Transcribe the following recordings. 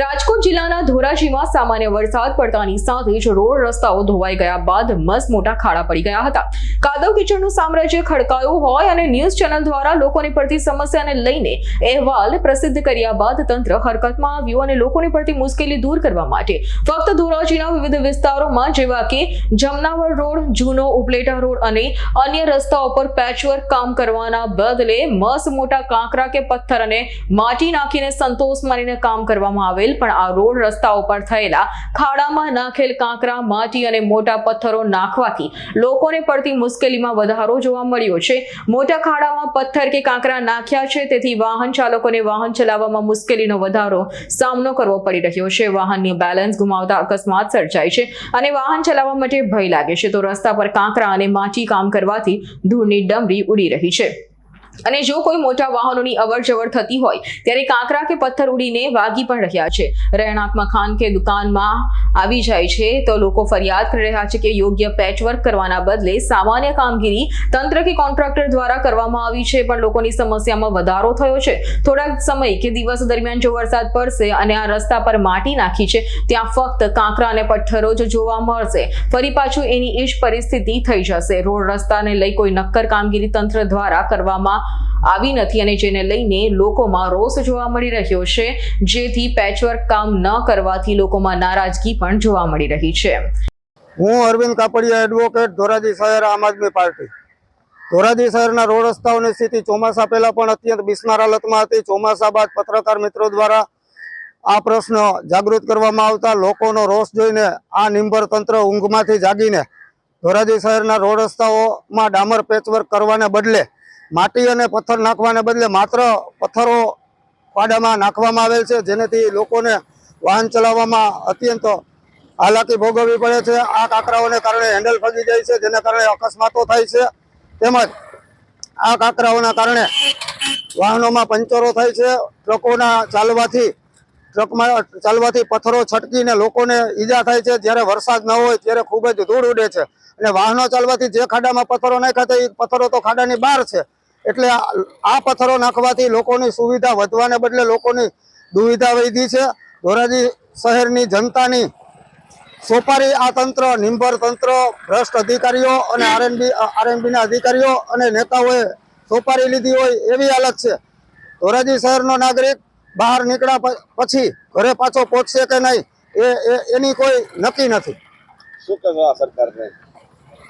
રાજકોટ જિલ્લાના ધોરાજીમાં સામાન્ય વરસાદ પડતાની સાથે જ રોડ રસ્તાઓ ધોવાઈ ગયા બાદ મસ્ત મોટા ખાડા પડી ગયા હતા. કાદવ કીચડનું સામ્રાજ્ય ખડકાયું હોય અને ન્યૂઝ ચેનલ દ્વારા લોકોની પડતી સમસ્યાને લઈને અહેવાલ પ્રસિદ્ધ કર્યા બાદ તંત્ર હરકતમાં આવ્યું અને લોકોની પડતી મુશ્કેલી દૂર કરવા માટે ફક્ત ધોરાજીના વિવિધ વિસ્તારોમાં જેવા કે જમનાવર રોડ, જૂનો ઉપલેટા રોડ અને અન્ય રસ્તાઓ પર પેચવર્ક કામ કરવાના બદલે મસ મોટા કાંકરા કે પથ્થર અને માટી નાખીને સંતોષ માનીને કામ કરવામાં આવેલ, પણ આ રોડ રસ્તાઓ પર થયેલા ખાડામાં નાખેલ કાંકરા, માટી અને મોટા પથ્થરો નાખવાથી લોકોને પડતી મુશ્કેલીમાં વધારો જોવા મળ્યો છે. મોટા ખાડામાં પથ્થર કે કાંકરા નાખ્યા છે, તેથી વાહન ચાલકોને વાહન ચલાવવામાં મુશ્કેલીનો વધારો સામનો કરવો પડી રહ્યો છે. વાહનની બેલેન્સ ગુમાવતા અકસ્માત સર્જાય છે અને વાહન ચલાવવા માટે ભય લાગે છે. તો રસ્તા પર કાંકરા અને માટી કામ કરવાથી ધૂળની ડમરી ઉડી રહી છે. અને જો કોઈ મોટા વાહનોની અવરજવર થતી હોય, ત્યારે કાંકરા કે પથ્થર ઉડીને વાગી પણ રહ્યા છે. રહેણાંક મકાન કે દુકાનમાં આવી જાય છે, તો લોકો ફરિયાદ કરી રહ્યા છે કે યોગ્ય પેચવર્ક કરવાના બદલે સામાન્ય કામગીરી તંત્ર કે કોન્ટ્રાક્ટર દ્વારા કરવામાં આવી છે, પણ લોકોની સમસ્યામાં વધારો થયો છે. થોડાક સમય કે દિવસ દરમિયાન જો વરસાદ પડશે અને આ રસ્તા પર માટી નાખી છે, ત્યાં ફક્ત કાંકરા અને પથ્થરો જ જોવા મળશે. ફરી પાછું એની ઈશ પરિસ્થિતિ થઈ જશે. રોડ રસ્તાને લઈ કોઈ નક્કર કામગીરી તંત્ર દ્વારા કરવામાં આવી નથી અને જેને લઈને લોકોમાં રોષ જોવા મળી રહ્યો છે, જેથી પેચવર્ક કામ ન કરવાથી લોકોમાં નારાજગી પણ જોવા મળી રહી છે. હું અરવિંદ કાપડિયા એડવોકેટ ધોરાજી શહેર આમ આદમી પાર્ટી. ધોરાજી શહેરના રોડ રસ્તાઓની સ્થિતિ ચોમાસા પહેલાં પણ અત્યંત બિસ્માર હાલતમાં હતી. ચોમાસા બાદ પત્રકાર મિત્રો દ્વારા આ પ્રશ્ન જાગૃત કરવામાં આવતા લોકોનો રોષ જોઈને આ નિંબર તંત્ર ઊંઘમાંથી જાગીને ધોરાજી શહેરના રોડ રસ્તાઓમાં ડામર પેચવર્ક કરવાને બદલે માટી અને પથ્થર નાખવાને બદલે માત્ર પથ્થરો પાડામાં નાખવામાં આવેલ છે. જેનાથી લોકોને વાહન ચલાવવામાં અત્યંત હાલાકી ભોગવવી પડે છે. આ કાંકરાઓને કારણે હેન્ડલ ફગી જાય છે. જેના કારણે અકસ્માતો થાય છે. તેમજ આ કાંકરાઓના કારણે વાહનોમાં પંચરો થાય છે. ટ્રકોના ચાલવાથી, ટ્રકમાં ચાલવાથી પથ્થરો છટકીને લોકોને ઈજા થાય છે. જ્યારે વરસાદ ન હોય ત્યારે ખૂબ જ ધૂળ ઉડે છે. અને વાહનો ચાલવાથી જે ખાડામાં પથ્થરો નાખ્યા હતા એ પથ્થરો તો ખાડાની બહાર છે. એટલે આ પથ્થરો નાખવાથી લોકોની સુવિધા વધવાને બદલે લોકોની દુવિધા વધી છે. ધોરાજી શહેરની જનતાની સોપારી આ તંત્ર, નિંભર તંત્ર, ભ્રષ્ટ અધિકારીઓ અને આરએનબી આરએનબીના અધિકારીઓ અને નેતાઓએ સોપારી લીધી હોય એવી હાલત છે. ધોરાજી શહેરનો નાગરિક બહાર નીકળ્યા પછી ઘરે પાછો પહોંચશે કે નહીં, એ- એની કોઈ નક્કી નથી. શું કહેવા સરકારને?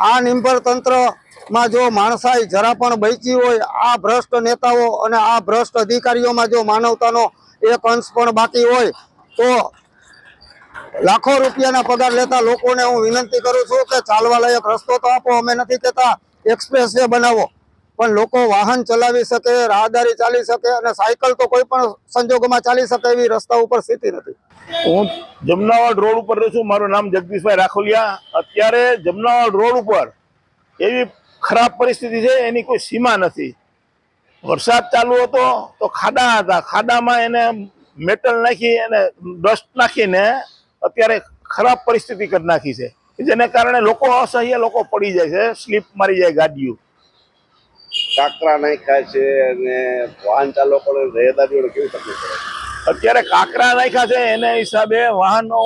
આ નિંબર તંત્રમાં જો માણસાઈ જરા પણ બચી હોય, આ ભ્રષ્ટ નેતાઓ અને આ ભ્રષ્ટ અધિકારીઓમાં જો માનવતાનો એક અંશ પણ બાકી હોય, તો લાખો રૂપિયાના પગાર લેતા લોકોને હું વિનંતી કરું છું કે ચાલવા લાયક રસ્તો તો આપો, અમે નથી કહેતા એક્સપ્રેસ વે બનાવો. પણ લોકો વાહન ચલાવી શકે, રાહદારી ચાલી શકે અને સાયકલ તો કોઈ પણ સંજોગોમાં ચાલી શકે એવી રસ્તા ઉપર સ્થિતિ નથી. હું જમનાવાડ રોડ ઉપર રહું છું. મારું નામ જગદીશભાઈ રાખોલિયા. અત્યારે જમનાવાડ રોડ ઉપર એવી ખરાબ પરિસ્થિતિ છે, એની કોઈ સીમા નથી. વરસાદ ચાલુ હતો તો ખાડા હતા. ખાડામાં એને મેટલ નાખી અને ડસ્ટ નાખીને અત્યારે ખરાબ પરિસ્થિતિ કરી નાખી છે. જેને કારણે લોકો અસહ્ય લોકો પડી જાય છે. સ્લીપ મારી જાય ગાડીઓ. કાંકરા નાખ્યા છે અને વાહન ચાલકોને રહેદારીઓને કેવી તકલીફ પડે અત્યારે કાંકરા નાખ્યા છે એના હિસાબે વાહનો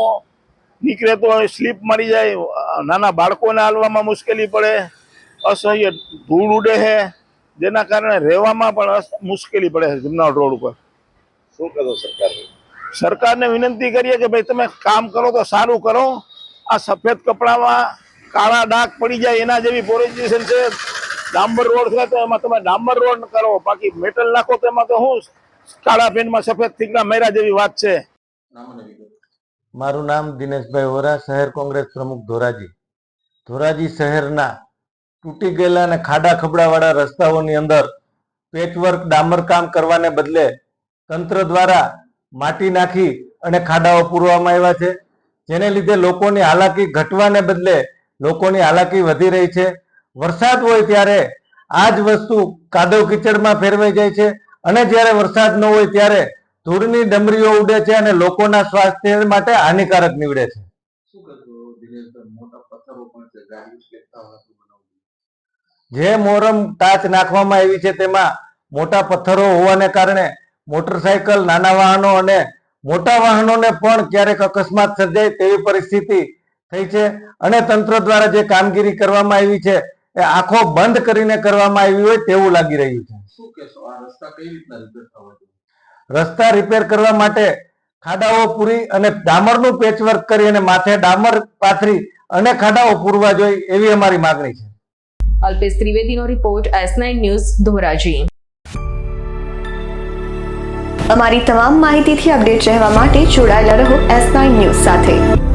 નીકળે તો સ્લીપ મારી જાય નાના બાળકોને હાલવામાં મુશ્કેલી પડે અસહ્ય ધૂળ ઉડે છે જેના કારણે રહેવામાં પણ મુશ્કેલી પડે છે જમનાવટ રોડ ઉપર. શું કરો સરકાર સરકારને? વિનંતી કરીએ કે ભાઈ તમે કામ કરો તો સારું કરો આ સફેદ કપડામાં કાળા ડાઘ પડી જાય એના જેવી પોલિટિશિયન છે ડાંબર રોડ છે તો એમાં તમે ડાંબર રોડ કરો. બાકી મેટલ નાખો તો એમાં તો શું કાળા પેનમાં સફેદ થીકડા મેરા જેવી વાત છે. મારું નામ દિનેશભાઈ વોરા, શહેર કોંગ્રેસ પ્રમુખ ધોરાજી. ધોરાજી શહેરના તૂટી ગયેલા અને ખાડા ખબડાવાળા રસ્તાઓની અંદર પેચવર્ક ડામરકામ કરવાને બદલે તંત્ર દ્વારા માટી નાખી અને ખાડાઓ પૂરવામાં આવ્યા છે. જેને લીધે લોકોની હાલાકી ઘટવાને બદલે લોકોની હાલાકી વધી રહી છે. વરસાદ હોય ત્યારે આ જ વસ્તુ કાદવ કીચડમાં ફેરવાઈ જાય છે. અને જ્યારે વરસાદ ન હોય ત્યારે ધૂળની ડમરીઓ ઉડે છે અને લોકોના સ્વાસ્થ્ય માટે હાનિકારક નીવડે છે. જે મોરમ ટાચ નાખવામાં આવી છે તેમાં મોટા પથ્થરો હોવાને કારણે મોટરસાયકલ નાના વાહનો અને મોટા વાહનોને પણ ક્યારેક અકસ્માત સર્જાય તેવી પરિસ્થિતિ થઈ છે. અને તંત્ર દ્વારા જે કામગીરી કરવામાં આવી છે એ આંખો બંધ કરીને કરવામાં આવી હોય તેવું લાગી રહ્યું છે. શું કહેશો? આ રસ્તા કઈ રીતના રિપેર થવા રસ્તા રિપેર કરવા માટે ખાડાઓ પૂરી અને ડામરનું પેચવર્ક કરી અને માથે ડામર પાથરી અને ખાડાઓ પૂરવા જોઈએ એવી અમારી માગણી છે. Alpesh ત્રિવેદીનો report S nine news Dhoraji. અમારી તમામ માહિતીથી અપડેટ રહેવા માટે જોડાયેલા રહો એસ નાઇન ન્યૂઝ સાથે.